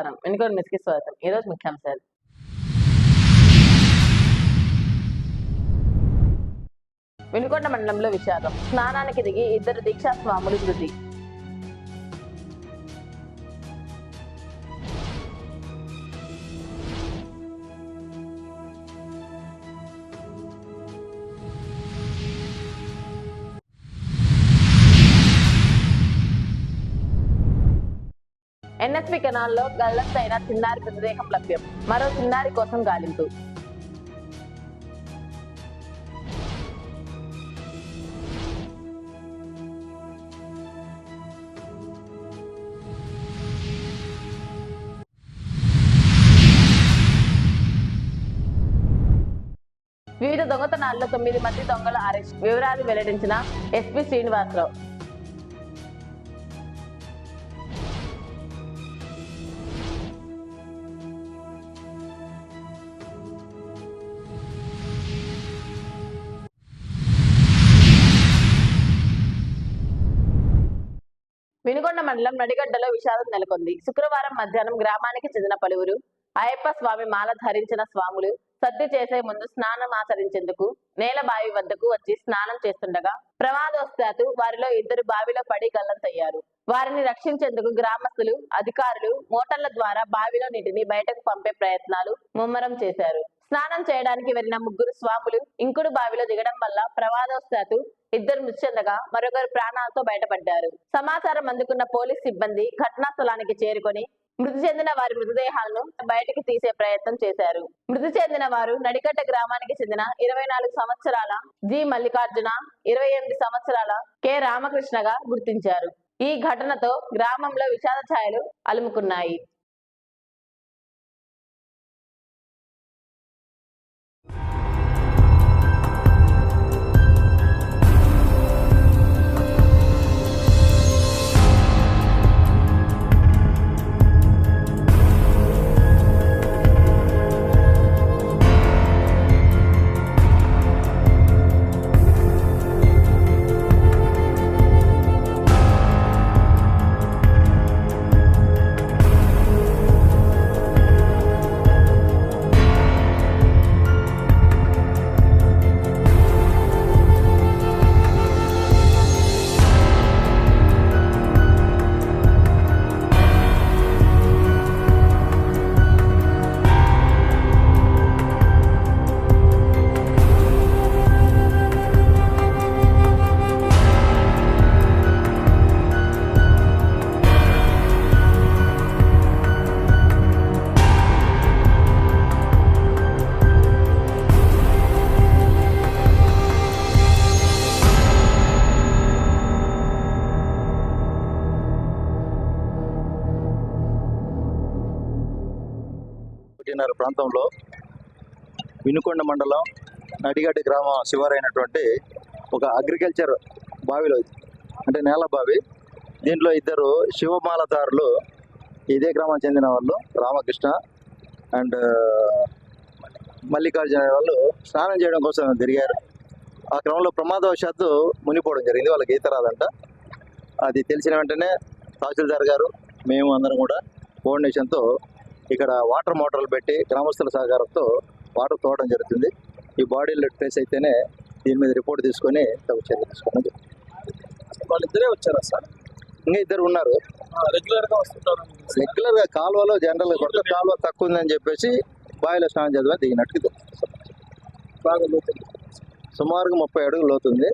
నమస్కారం. ఎన్నికోని మిస్కి స్వాగతం. ఈరోజు ముఖ్యాంశాలు వినుకొండ మండలంలో విషాదం. స్నానానికి దిగి ఇద్దరు దీక్షా స్వాములు మృతి ఎన్ఎస్పి కెనాల్లో గల్లంతైన చిన్నారి మృతదేహం లభ్యం. మరో చిన్నారి కోసం గాలింపు. వివిధ దొంగతనాల్లో తొమ్మిది మంది దొంగల అరెస్ట్. వివరాలు వెల్లడించిన ఎస్పీ శ్రీనివాసరావు. వినుకొండ మండలం నడిగడ్డలో విషాదం నెలకొంది. శుక్రవారం మధ్యాహ్నం గ్రామానికి చెందిన పలువురు అయ్యప్ప స్వామి మాల ధరించిన స్వాములు సద్ది చేసే ముందు స్నానం ఆచరించేందుకు నేల బావి వద్దకు వచ్చి స్నానం చేస్తుండగా ప్రమాదవశాత్తు వారిలో ఇద్దరు బావిలో పడి గల్లంతయ్యారు. వారిని రక్షించేందుకు గ్రామస్తులు అధికారులు మోటార్ల ద్వారా బావిలో నీటిని బయటకు పంపే ప్రయత్నాలు ముమ్మరం చేశారు. స్నానం చేయడానికి వెళ్ళిన ముగ్గురు స్వాములు ఇంకుడు బావిలో దిగడం వల్ల ప్రమాదవశాత్తు ఇద్దరు మృతి చెందగా మరొకరు ప్రాణాలతో బయటపడ్డారు. సమాచారం అందుకున్న పోలీస్ సిబ్బంది ఘటనా స్థలానికి చేరుకొని మృతి చెందిన వారి మృతదేహాలను బయటకు తీసే ప్రయత్నం చేశారు. మృతి చెందిన వారు నడికట్ట గ్రామానికి చెందిన ఇరవై నాలుగు సంవత్సరాల జి. మల్లికార్జున ఇరవై ఎనిమిది సంవత్సరాల కె. రామకృష్ణగా గుర్తించారు. ఈ ఘటనతో గ్రామంలో విషాద ఛాయలు అలుముకున్నాయి. ఒకటిన్నర ప్రాంతంలో. వినుకొండ మండలం నడిగడ్డి గ్రామ శివారైనటువంటి ఒక అగ్రికల్చర్ బావిలో అంటే నేల బావి. దీంట్లో ఇద్దరు శివమాలదారులు ఇదే గ్రామం చెందిన వాళ్ళు రామకృష్ణ అండ్ మల్లికార్జున వాళ్ళు స్నానం చేయడం కోసం తిరిగారు. ఆ క్రమంలో ప్రమాదవశాత్తు మునిపోవడం జరిగింది. వాళ్ళకి ఈత రాదంట. అది తెలిసిన వెంటనే తహసీల్దార్ గారు మేము అందరం కూడా కోఆర్డినేషన్తో ఇక్కడ వాటర్ మోటార్లు పెట్టి గ్రామస్తుల సహకారంతో వాటర్ తోవడం జరుగుతుంది. ఈ బాడీలు ట్రేస్ అయితేనే దీని మీద రిపోర్ట్ తీసుకొని తగు చర్య తీసుకోవడం. వాళ్ళిద్దరే వచ్చారా సార్? ఇంకా ఇద్దరు ఉన్నారు. రెగ్యులర్గా వస్తుంటారు. రెగ్యులర్గా కాలువలో జనరల్గా కొత్త కాలువ తక్కువ ఉందని చెప్పేసి బావిలో స్నానం చదివా దిగినట్టు. బాగా లోతుంది. సుమారుగా ముప్పై అడుగులు లోతుంది.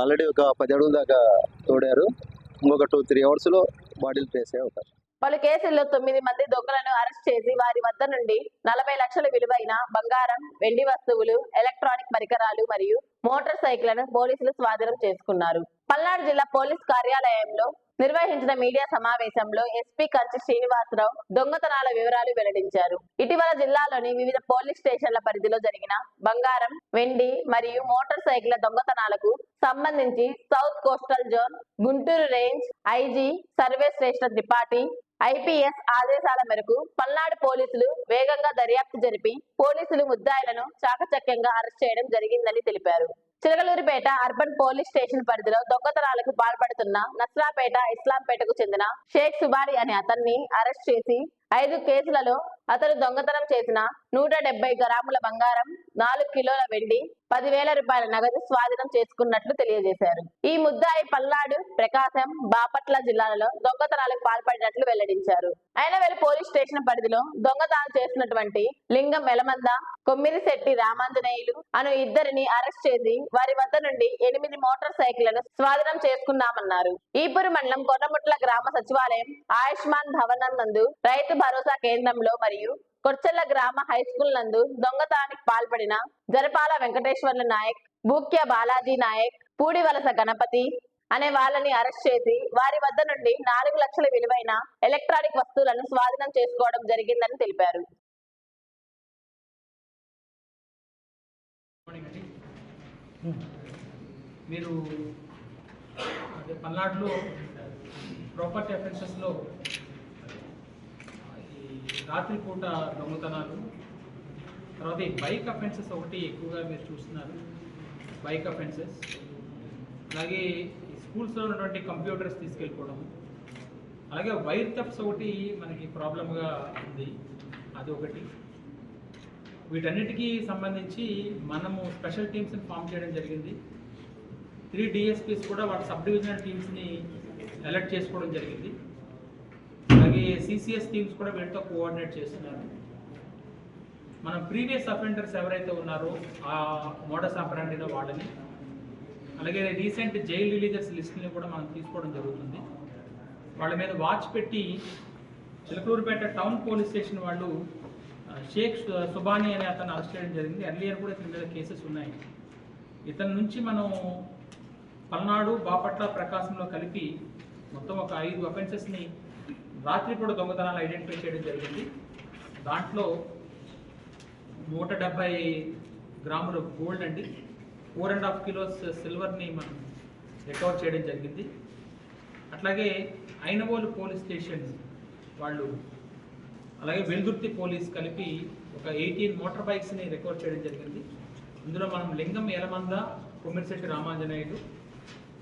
ఆల్రెడీ ఒక పది అడుగుల దాకా తోడారు. ఇంకొక టూ త్రీ అవర్స్లో బాడీలు ట్రేస్ అయ్యే అవకాశం పలు కేసుల్లో తొమ్మిది మంది దొంగలను అరెస్ట్ చేసి వారి వద్ద నుండి నలభై లక్షల విలువైన బంగారం వెండి వస్తువులు ఎలక్ట్రానిక్ పరికరాలు మరియు మోటార్ సైకిళ్ళను పోలీసులు స్వాధీనం చేసుకున్నారు. పల్నాడు జిల్లా పోలీస్ కార్యాలయంలో నిర్వహించిన మీడియా సమావేశంలో ఎస్పీ కంచి శ్రీనివాసరావు దొంగతనాల వివరాలు వెల్లడించారు. ఇటీవల జిల్లాలోని వివిధ పోలీస్ స్టేషన్ల పరిధిలో జరిగిన బంగారం వెండి మరియు మోటార్ సైకిళ్ళ దొంగతనాలకు సంబంధించి south coastal zone Guntur range IG Sarvashreshth Tripathi IPS ఆదేశాల మేరకు పల్నాడు పోలీసులు వేగంగా దర్యాప్తు జరిపి పోలీసులు ముద్దాయిలను చాకచక్యంగా అరెస్ట్ చేయడం జరిగిందని తెలిపారు. చిలకలూరిపేట అర్బన్ పోలీస్ స్టేషన్ పరిధిలో దొంగతనాలకు పాల్పడుతున్న నస్రాపేట ఇస్లాంపేటకు చెందిన షేక్ సుబారి అనే అతన్ని అరెస్ట్ చేసి ఐదు కేసులలో అతను దొంగతనం చేసిన నూట డెబ్బై గ్రాముల బంగారం నాలుగు కిలోల వెండి పదివేల రూపాయల నగదు స్వాధీనం చేసుకున్నట్లు తెలియజేశారు. ఈ ముద్దాయి పల్నాడు ప్రకాశం బాపట్ల జిల్లాలలో దొంగతనాలకు పాల్పడినట్లు వెల్లడించారు. అయినవేలు పోలీస్ స్టేషన్ పరిధిలో దొంగతనాలు చేసినటువంటి లింగం ఎలమంద కొమ్మిరిశెట్టి రామాంజనేయులు అను ఇద్దరిని అరెస్ట్ చేసి వారి వద్ద నుండి ఎనిమిది మోటార్ సైకిళ్ళను స్వాధీనం చేసుకున్నామన్నారు. ఈపురి మండలం కొన్నముట్ల గ్రామ సచివాలయం ఆయుష్మాన్ భవనం నందు రైతు భరోసా కేంద్రంలో మరియు కొర్చెల్ల గ్రామ హై స్కూల్ నందు దొంగతనానికి పాల్పడిన జరపాల వెంకటేశ్వర్ల నాయక్ బూక్య బాలాజీ నాయక్ పూడివలస గణపతి అనే వాళ్ళని అరెస్ట్ చేసి వారి వద్ద నుండి నాలుగు లక్షల విలువైన ఎలక్ట్రానిక్ వస్తువులను స్వాధీనం చేసుకోవడం జరిగిందని తెలిపారు. మీరు పల్నాడులో ప్రాపర్టీ అఫెన్సెస్లో రాత్రిపూట దొంగతనాలు తర్వాత ఈ బైక్ అఫెన్సెస్ ఒకటి ఎక్కువగా మీరు చూస్తున్నారు బైక్ అఫెన్సెస్ అలాగే స్కూల్స్లో ఉన్నటువంటి కంప్యూటర్స్ తీసుకెళ్ళిపోవడం. అలాగే వైర్ తప్స్ ఒకటి మనకి ప్రాబ్లమ్గా ఉంది. అది ఒకటి. వీటన్నిటికీ సంబంధించి మనము స్పెషల్ టీమ్స్ని ఫామ్ చేయడం జరిగింది. త్రీ డిఎస్పీస్ కూడా వాటి సబ్ డివిజనల్ టీమ్స్ని ఎలర్ట్ చేసుకోవడం జరిగింది. సిసిఎస్ టీమ్స్ కూడా వీటితో కోఆర్డినేట్ చేస్తున్నారు. మనం ప్రీవియస్ అఫెండర్స్ ఎవరైతే ఉన్నారో ఆ మోడస్ ఆపరాండిలో వాళ్ళని అలాగే రీసెంట్ జైల్ రిలీజర్స్ లిస్ట్ని కూడా మనం తీసుకోవడం జరుగుతుంది. వాళ్ళ మీద వాచ్ పెట్టి చిలకలూరుపేట టౌన్ పోలీస్ స్టేషన్ వాళ్ళు షేక్ సుబానీ అనే అతను అరెస్ట్ చేయడం జరిగింది. ఎర్లియర్ కూడా ఇతని మీద కేసెస్ ఉన్నాయి. ఇతని నుంచి మనం పల్నాడు బాపట్ల ప్రకాశంలో కలిపి మొత్తం ఒక ఐదు అఫెన్సెస్ని రాత్రిపూట దొంగతనాలు ఐడెంటిఫై చేయడం జరిగింది. దాంట్లో నూట డెబ్బై గ్రాముల గోల్డ్ అండి. ఫోర్ అండ్ హాఫ్ కిలోస్ సిల్వర్ని మనం రికవర్ చేయడం జరిగింది. అట్లాగే ఐనవోలు పోలీస్ స్టేషన్ వాళ్ళు అలాగే వెల్దుర్తి పోలీస్ కలిపి ఒక ఎయిటీన్ మోటార్ బైక్స్ని రికవర్ చేయడం జరిగింది. ఇందులో మనం లింగం ఎలమంద కొమ్మిరిశెట్టి రామాంజనేయుడు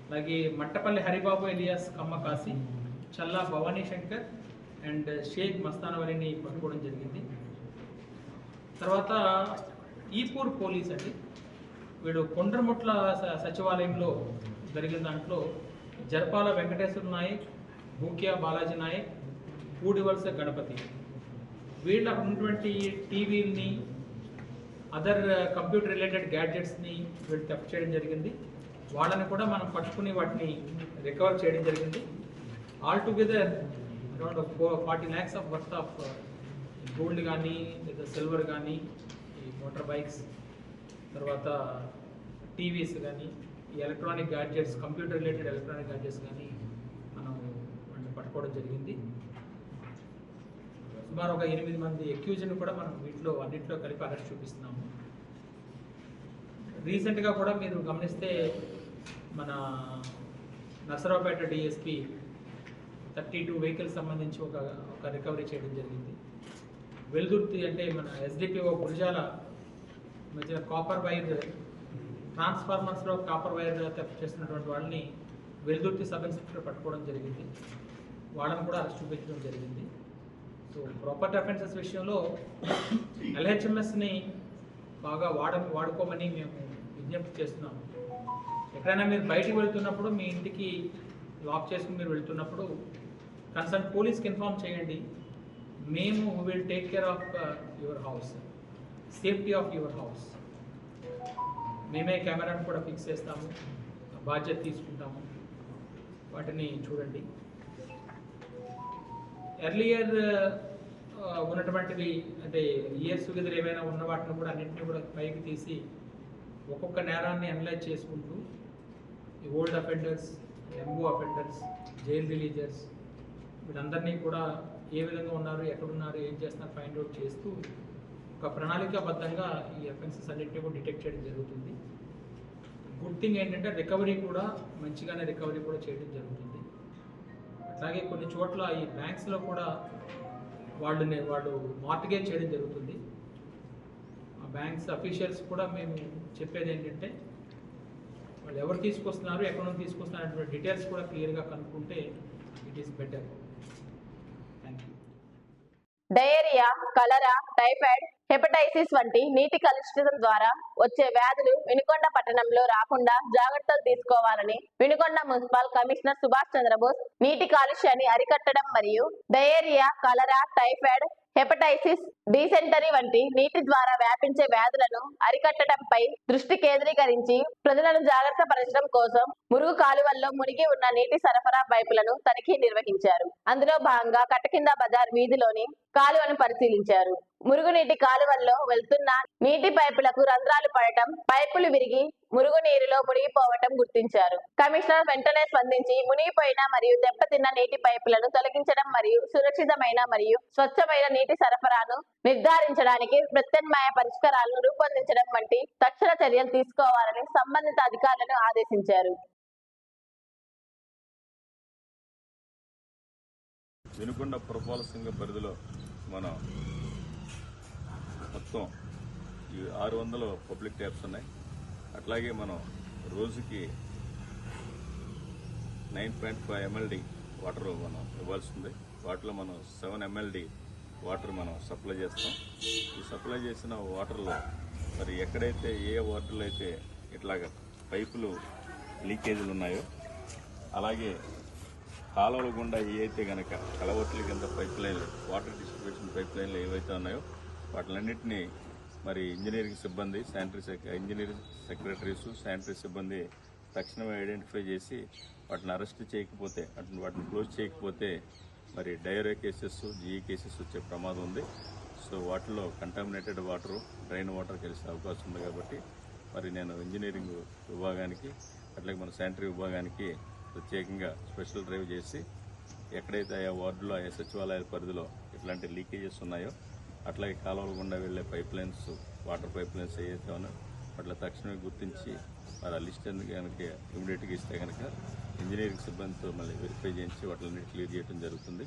అలాగే మట్టపల్లి హరిబాబు ఎలియాస్ కమ్మకాసి చల్లా భవానీ శంకర్ అండ్ షేక్ మస్తానవలిని పట్టుకోవడం జరిగింది. తర్వాత ఈపూర్ పోలీస్ అండి. వీడు కొండ్రముట్ల స- సచివాలయంలో జరిగిన దాంట్లో జర్పాల వెంకటేశ్వర నాయక్ భూక్యా బాలాజీ నాయక్ పూడివలస గణపతి. వీళ్ళ ఉన్నటువంటి టీవీని అదర్ కంప్యూటర్ రిలేటెడ్ గ్యాడ్జెట్స్ని వీళ్ళు తప్పు చేయడం జరిగింది. వాళ్ళని కూడా మనం పట్టుకుని వాటిని రికవర్ చేయడం జరిగింది. All together around four forty lakhs of worth of gold కానీ లేదా సిల్వర్ కానీ ఈ మోటార్ బైక్స్ తర్వాత టీవీస్ కానీ ఈ electronic gadgets computer related electronic gadgets కానీ మనం పట్టుకోవడం జరిగింది. సుమారు ఒక ఎనిమిది మంది ఎక్యూజ్ని కూడా మనం వీటిలో అన్నింటిలో కలిపి అరెస్ట్ చూపిస్తున్నాము. రీసెంట్గా కూడా మీరు గమనిస్తే మన Narasaraopet DSP thirty two vehicles సంబంధించి ఒక ఒక రికవరీ చేయడం జరిగింది. వెలుదుర్తి అంటే మన ఎస్డిపిఓ గురజాల మధ్య కాపర్ వైర్ ట్రాన్స్ఫార్మర్స్లో కాపర్ వైర్ థెఫ్ట్ చేస్తున్నటువంటి వాళ్ళని వెలుదుర్తి సబ్ ఇన్స్పెక్టర్ పట్టుకోవడం జరిగింది. వాళ్ళని కూడా అరెస్ట్ చూపించడం జరిగింది. సో ప్రాపర్టీ అఫెన్సెస్ విషయంలో ఎల్హెచ్ఎంఎస్ని బాగా వాడ వాడుకోమని మేము విజ్ఞప్తి చేస్తున్నాము. ఎక్కడైనా మీరు బయటికి వెళ్తున్నప్పుడు మీ ఇంటికి లాక్ చేసుకుని మీరు వెళ్తున్నప్పుడు కన్సర్న్ పోలీస్కి ఇన్ఫామ్ చేయండి. మేము will take care of uh, your house. Safety of your house. మేమే కెమెరాను కూడా ఫిక్స్ చేస్తాము. బాధ్యత తీసుకుంటాము. వాటిని చూడండి. ఎర్లియర్ uh, ఉన్నటువంటివి అంటే ఇయర్స్ టుగెదర్ ఏమైనా ఉన్న వాటిని కూడా అన్నింటినీ కూడా పైకి తీసి ఒక్కొక్క నేరాన్ని అనలైజ్ చేసుకుంటూ ఈ ఓల్డ్ అఫెండర్స్ ఎంబో అఫెండర్స్ జైల్ రిలీజర్స్ వీళ్ళందరినీ కూడా ఏ విధంగా ఉన్నారు ఎక్కడున్నారు ఏం చేస్తున్నారు ఫైండ్ అవుట్ చేస్తూ ఒక ప్రణాళికాబద్ధంగా ఈ అఫెన్సెస్ అన్నింటినీ కూడా డిటెక్ట్ చేయడం జరుగుతుంది. గుడ్ థింగ్ ఏంటంటే రికవరీ కూడా మంచిగానే రికవరీ కూడా చేయడం జరుగుతుంది. అట్లాగే కొన్ని చోట్ల ఈ బ్యాంక్స్లో కూడా వాళ్ళని వాళ్ళు మార్టిగేజ్ చేయడం జరుగుతుంది. ఆ బ్యాంక్స్ అఫీషియల్స్ కూడా మేము చెప్పేది ఏంటంటే వాళ్ళు ఎవరు తీసుకొస్తున్నారు ఎక్కడ నుంచి తీసుకొస్తున్నారు అటువంటి డీటెయిల్స్ కూడా క్లియర్గా కనుక్కుంటే it is better diarrhoea cholera typhoid hepatitis వంటి నీటి కలుషితం ద్వారా వచ్చే వ్యాధులు వినుకొండ పట్టణంలో రాకుండా జాగ్రత్తలు తీసుకోవాలని వినుకొండ మున్సిపల్ కమిషనర్ సుభాష్ చంద్రబోస్ నీటి కాలుష్యాన్ని అరికట్టడం మరియు డయేరియా కలరా టైఫాయిడ్ హెపటైసిస్ డీసెంటరీ వంటి నీటి ద్వారా వ్యాపించే వ్యాధులను అరికట్టడంపై దృష్టి కేంద్రీకరించి ప్రజలను జాగ్రత్త పరచడం కోసం మురుగు కాలువల్లో మునిగి ఉన్న నీటి సరఫరా పైపులను తనిఖీ నిర్వహించారు. అందులో భాగంగా కట్టకింద బజార్ వీధిలోని కాలువను పరిశీలించారు. మురుగునీటి కాలువల్లో వెళ్తున్న నీటి పైపులకు రంధ్రాలు పడటం పైపులు విరిగి మురుగునీరులో మునిగిపోవటం గుర్తించారు. కమిషనర్ వెంటనే స్పందించి మునిగిపోయిన మరియు దెబ్బతిన్న నీటి పైపులను తొలగించడం మరియు సురక్షితమైన మరియు స్వచ్ఛమైన నీటి సరఫరాను నిర్ధారించడానికి ప్రత్యామ్నాయ పరిష్కారాలను రూపొందించడం వంటి తక్షణ చర్యలు తీసుకోవాలని సంబంధిత అధికారులను ఆదేశించారు. వినుకొండ పురపాల సంఘ పరిధిలో మన మొత్తం ఈ ఆరు వందల పబ్లిక్ ట్యాప్స్ ఉన్నాయి. అట్లాగే మనం రోజుకి nine point five MLD water మనం ఇవ్వాల్సి ఉంది వాటిలో మనం సెవెన్ ఎంఎల్డి వాటర్ మనం సప్లై చేస్తాం. ఈ సప్లై చేసిన వాటర్లో మరి ఎక్కడైతే ఏ వాటర్లో అయితే ఇట్లాగ పైపులు లీకేజీలు ఉన్నాయో అలాగే కాలువల గుండా ఏవైతే కనుక కలవట్ల కింద పైప్ లైన్లు వాటర్ డిస్ట్రిబ్యూషన్ పైప్ లైన్లు ఏవైతే ఉన్నాయో వాటిలన్నింటినీ మరి ఇంజనీరింగ్ సిబ్బంది sanitary sec engineering secretaries sanitary సిబ్బంది తక్షణమే ఐడెంటిఫై చేసి వాటిని అరెస్ట్ చేయకపోతే వాటిని వాటిని క్లోజ్ చేయకపోతే మరి డయోరియా కేసెస్ జీఈ కేసెస్ వచ్చే ప్రమాదం ఉంది. సో వాటిలో కంటామినేటెడ్ వాటర్ డ్రైన్ వాటర్ కలిసే అవకాశం ఉంది కాబట్టి మరి నేను ఇంజనీరింగ్ విభాగానికి అట్లాగే మన శానిటరీ విభాగానికి ప్రత్యేకంగా స్పెషల్ డ్రైవ్ చేసి ఎక్కడైతే ఆయా వార్డులో ఆయా సచివాలయాల పరిధిలో ఇట్లాంటి లీకేజెస్ ఉన్నాయో అట్లాగే కాలువల గుండా వెళ్ళే pipe lines water pipe lines ఏవైతే ఉన్నాయో అట్లా తక్షణమే గుర్తించి మరి ఆ లిస్ట్ కనుక ఇమీడియట్గా ఇస్తే కనుక ఇంజనీరింగ్ సిబ్బందితో మళ్ళీ వెరిఫై చేయించి వాటిని క్లియర్ చేయడం జరుగుతుంది.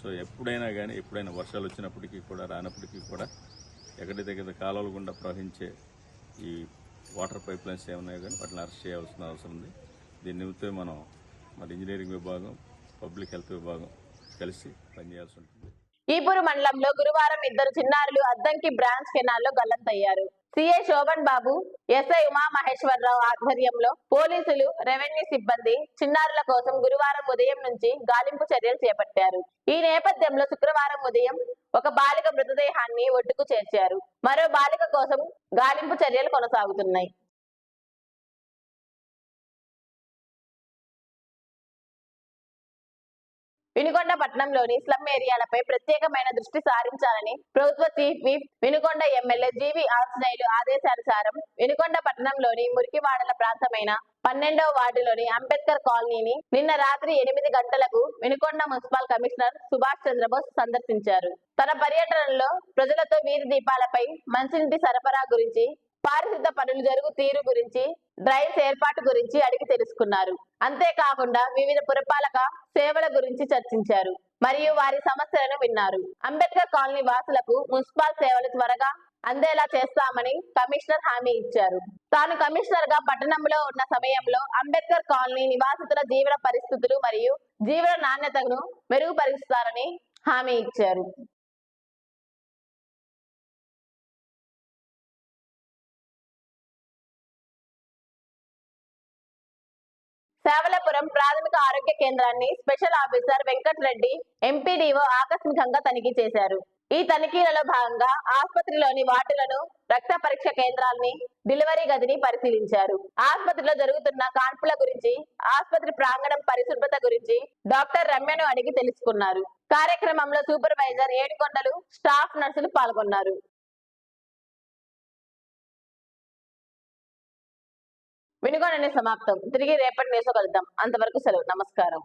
సో ఎప్పుడైనా కానీ ఎప్పుడైనా వర్షాలు వచ్చినప్పటికీ కూడా రానప్పటికీ కూడా ఎక్కడైతే కదా కాలువల గుండా ప్రవహించే ఈ వాటర్ పైప్ లైన్స్ ఏమున్నాయో కానీ వాటిని అరెస్ట్ చేయాల్సిన అవసరం ఉంది. దీని నిమిత్తం మనం మరి ఇంజనీరింగ్ విభాగం పబ్లిక్ హెల్త్ విభాగం కలిసి పనిచేయాల్సి ఉంటుంది. ఈపూరు మండలంలో గురువారం ఇద్దరు చిన్నారులు అద్దంకి బ్రాంచ్ కెనాల్లో గల్లంతయ్యారు. సిఐ శోభన్ బాబు ఎస్ఐ ఉమా మహేశ్వరరావు ఆధ్వర్యంలో పోలీసులు రెవెన్యూ సిబ్బంది చిన్నారుల కోసం గురువారం ఉదయం నుంచి గాలింపు చర్యలు చేపట్టారు. ఈ నేపథ్యంలో శుక్రవారం ఉదయం ఒక బాలిక మృతదేహాన్ని ఒడ్డుకు చేర్చారు. మరో బాలిక కోసం గాలింపు చర్యలు కొనసాగుతున్నాయి. వినుకొండ పట్టణంలోని స్లమ్ ఏరియాలపై ప్రత్యేకమైన దృష్టి సారించాలని ప్రభుత్వ chief whip Vinukonda MLA GV Anjaneyulu ఆదేశానుసారం వినుకొండ పట్టణంలోని మురికివాడల ప్రాంతమైన పన్నెండవ వార్డులోని అంబేద్కర్ కాలనీని నిన్న రాత్రి ఎనిమిది గంటలకు వినుకొండ మున్సిపల్ కమిషనర్ సుభాష్ చంద్రబోస్ సందర్శించారు. తన పర్యటనలో ప్రజలతో వీధి దీపాలపై మంచినీటి సరఫరా గురించి పారిశుద్ధ పనులు జరుగు తీరు గురించి డ్రైవ్స్ ఏర్పాటు గురించి అడిగి తెలుసుకున్నారు. అంతేకాకుండా వివిధ పురపాలక సేవల గురించి చర్చించారు. మరియు వారి సమస్యలను విన్నారు. అంబేద్కర్ కాలనీ వాసులకు మున్సిపల్ సేవలు త్వరగా అందేలా చేస్తామని కమిషనర్ హామీ ఇచ్చారు. తాను కమిషనర్గా పట్టణంలో ఉన్న సమయంలో అంబేద్కర్ కాలనీ నివాసితుల జీవన పరిస్థితులు మరియు జీవన నాణ్యతను మెరుగుపరుస్తారని హామీ ఇచ్చారు. సేవలపురం ప్రాథమిక ఆరోగ్య కేంద్రాన్ని స్పెషల్ ఆఫీసర్ వెంకటరెడ్డి ఎంపీడీఓ ఆకస్మికంగా తనిఖీ చేశారు. ఈ తనిఖీలలో భాగంగా ఆసుపత్రిలోని వార్డులను రక్త పరీక్ష కేంద్రాన్ని డెలివరీ గదిని పరిశీలించారు. ఆసుపత్రిలో జరుగుతున్న కాన్పుల గురించి ఆసుపత్రి ప్రాంగణం పరిశుభ్రత గురించి డాక్టర్ రమ్యను అడిగి తెలుసుకున్నారు. కార్యక్రమంలో సూపర్వైజర్ ఏడుకొండలు స్టాఫ్ నర్సులు పాల్గొన్నారు. వినుగోనని సమాప్తం. తిరిగి రేపటి నేసో కలుద్దాం. అంతవరకు సెలవు. నమస్కారం.